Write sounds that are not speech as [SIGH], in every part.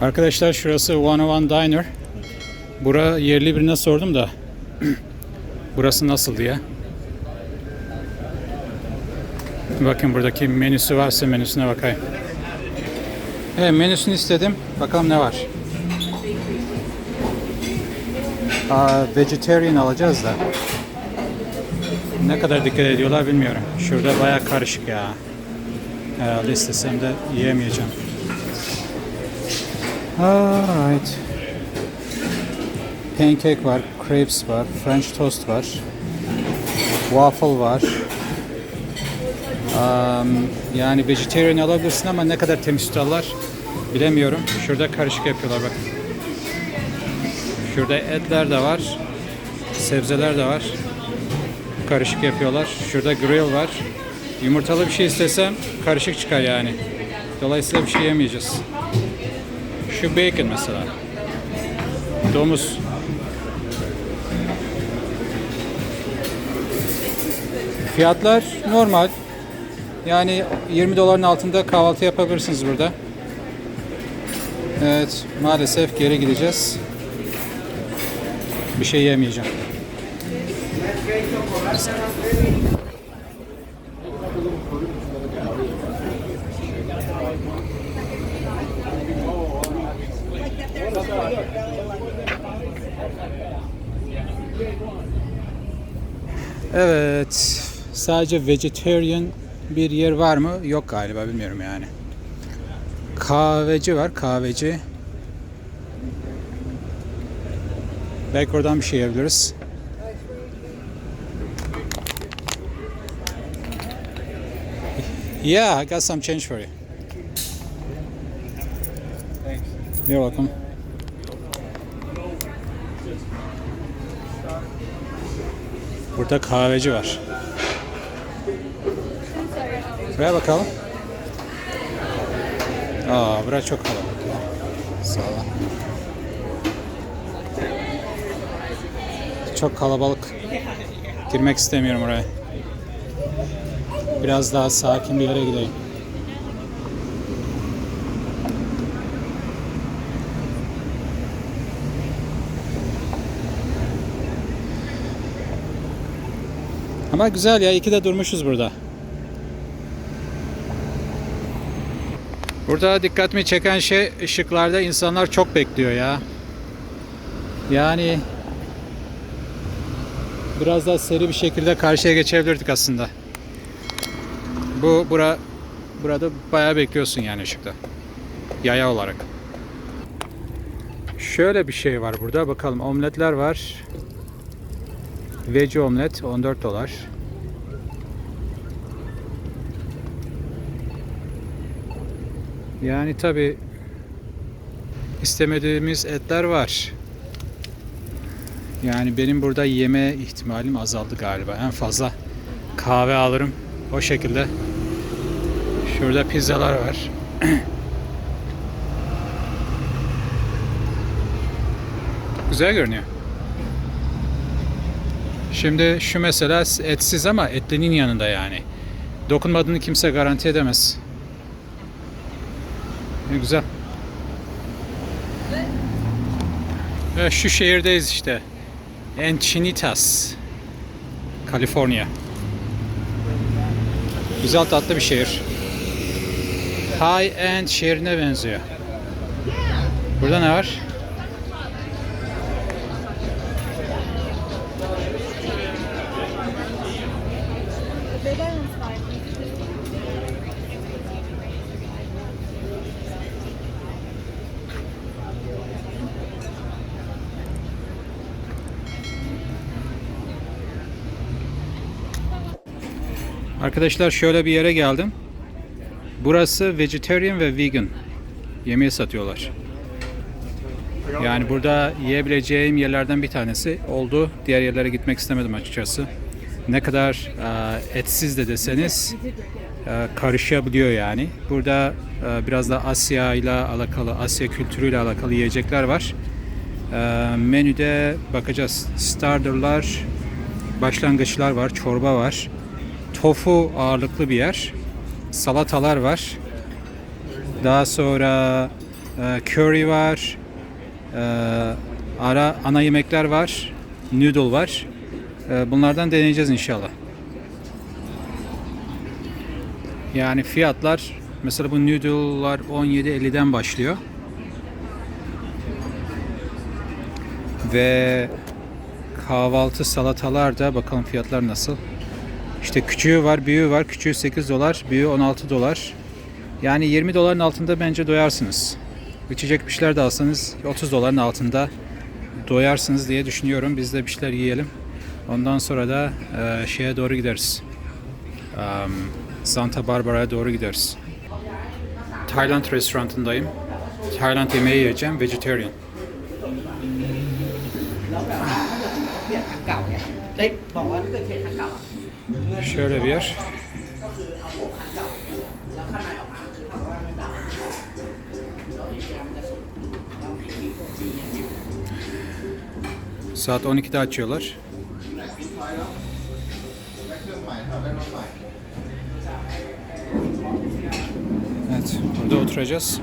Arkadaşlar şurası 101 Diner. Bura yerli birine sordum da [CLEARS THROAT] burası nasıl diye. Bakın buradaki menüsü varsa menüsüne bakayım. Evet menüsünü istedim. Bakalım ne var. Aa, vegetarian alacağız da. Ne kadar dikkat ediyorlar bilmiyorum. Şurada baya karışık ya. Herhalde istesem de yiyemeyeceğim. Alright. Pancake var, crepes var, French toast var, waffle var. Um, yani vegetarian alabilirsin ama ne kadar temiz tutarlar bilemiyorum. Şurada karışık yapıyorlar bak. Şurada etler de var, sebzeler de var. Karışık yapıyorlar. Şurada grill var. Yumurtalı bir şey istesem karışık çıkar yani. Dolayısıyla bir şey yemeyeceğiz. Şu bacon mesela. Domuz. Fiyatlar normal. Yani 20 doların altında kahvaltı yapabilirsiniz burada. Evet, maalesef geri gideceğiz. Bir şey yemeyeceğim. Evet, sadece vegetarian bir yer var mı? Yok galiba, bilmiyorum yani. Kahveci var, kahveci. Belki oradan bir şey yiyebiliriz. Yeah, I got some change for you. You're welcome. Burada kahveci var. Buraya bakalım. Aa, burası çok kalabalık ya. Sağ ol. Çok kalabalık. Girmek istemiyorum oraya. Biraz daha sakin bir yere gideyim. Ama güzel ya, iki de durmuşuz burada. Burada dikkatimi çeken şey ışıklarda insanlar çok bekliyor ya. Yani biraz daha seri bir şekilde karşıya geçebilirdik aslında. Bu bura burada bayağı bekliyorsun yani ışıkta. Yaya olarak. Şöyle bir şey var burada. Bakalım omletler var. Veggie omlet 14 dolar. Yani tabi istemediğimiz etler var. Yani benim burada yeme ihtimalim azaldı galiba. En fazla kahve alırım. O şekilde. Şurada pizzalar var. [CLEARS THROAT] Güzel görünüyor. Şimdi şu mesela etsiz ama etlinin yanında yani. Dokunmadığını kimse garanti edemez. Ne güzel. Ve şu şehirdeyiz işte. Encinitas. Kaliforniya. Güzel tatlı bir şehir. High end şehrine benziyor. Burada ne var? Arkadaşlar şöyle bir yere geldim. Burası vegetarian ve vegan yemeği satıyorlar. Yani burada yiyebileceğim yerlerden bir tanesi oldu. Diğer yerlere gitmek istemedim açıkçası. Ne kadar e, etsiz de deseniz e, karışabiliyor yani. Burada e, biraz da Asya ile alakalı, Asya kültürüyle alakalı yiyecekler var. E, menüde bakacağız. Starterlar, başlangıçlar var, çorba var. Tofu ağırlıklı bir yer. Salatalar var. Daha sonra e, curry var, e, ara ana yemekler var, noodle var. E, bunlardan deneyeceğiz inşallah. Yani fiyatlar mesela bu noodle'lar 17.50'den başlıyor. Ve kahvaltı salatalar da bakalım fiyatlar nasıl. İşte küçüğü var, büyüğü var. Küçüğü 8 dolar, büyüğü 16 dolar. Yani 20 doların altında bence doyarsınız. İçecek bir şeyler de alsanız 30 doların altında doyarsınız diye düşünüyorum. Biz de bir şeyler yiyelim. Ondan sonra da e, şeye doğru gideriz. Um, Santa Barbara'ya doğru gideriz. Tayland restoranındayım. Tayland yemeği yiyeceğim. Vegetarian. Şöyle bir yer. Saat 12'de açıyorlar. Evet, burada oturacağız.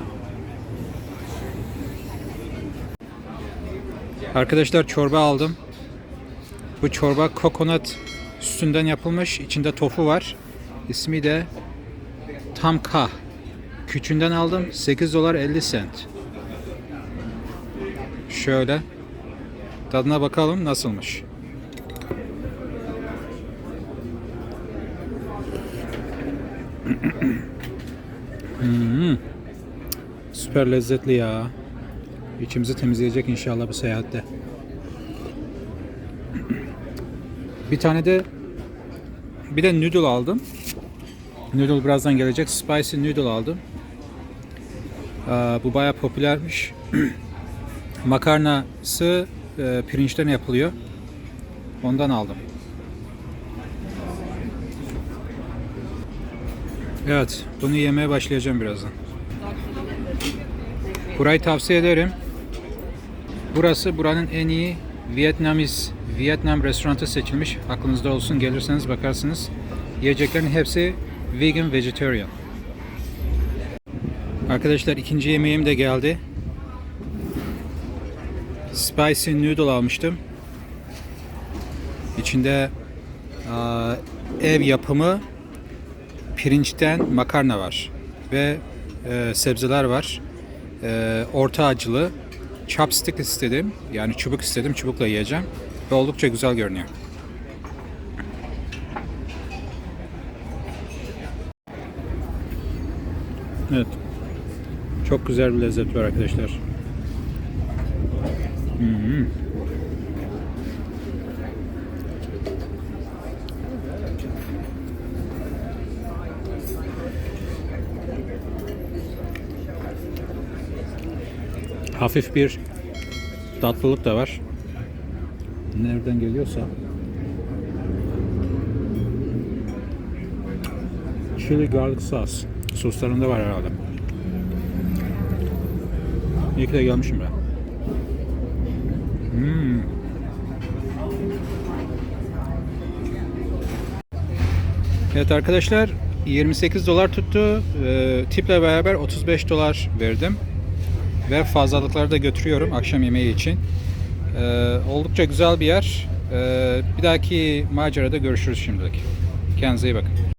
Arkadaşlar çorba aldım. Bu çorba kokonat sütünden yapılmış. İçinde tofu var. İsmi de Tamka. Küçüğünden aldım. 8 dolar 50 sent. Şöyle. Tadına bakalım nasılmış. [CLEARS THROAT] Hmm. Süper lezzetli ya. İçimizi temizleyecek inşallah bu seyahatte. Bir tane de bir de noodle aldım. Noodle birazdan gelecek. Spicy noodle aldım. Aa, bu bayağı popülermiş. [CLEARS THROAT] Makarnası e, pirinçten yapılıyor. Ondan aldım. Evet, bunu yemeye başlayacağım birazdan. Burayı tavsiye ederim. Burası buranın en iyi Vietnamiz Vietnam restoranı seçilmiş. Aklınızda olsun gelirseniz bakarsınız. Yiyeceklerin hepsi vegan vegetarian. Arkadaşlar ikinci yemeğim de geldi. Spicy noodle almıştım. İçinde aa, ev yapımı pirinçten makarna var ve e, sebzeler var. E, orta acılı chopstick istedim. Yani çubuk istedim. Çubukla yiyeceğim. Ve oldukça güzel görünüyor. Evet. Çok güzel bir lezzet var arkadaşlar. Hmm. Hafif bir tatlılık da var. Nereden geliyorsa. Chili garlic sauce. Soslarında var herhalde. İyi ki de gelmişim ben. Hmm. Evet arkadaşlar 28 dolar tuttu. Ee, tiple beraber 35 dolar verdim. Ve fazlalıkları da götürüyorum akşam yemeği için. Ee, oldukça güzel bir yer. Ee, bir dahaki macerada görüşürüz şimdilik. Kendinize iyi bakın.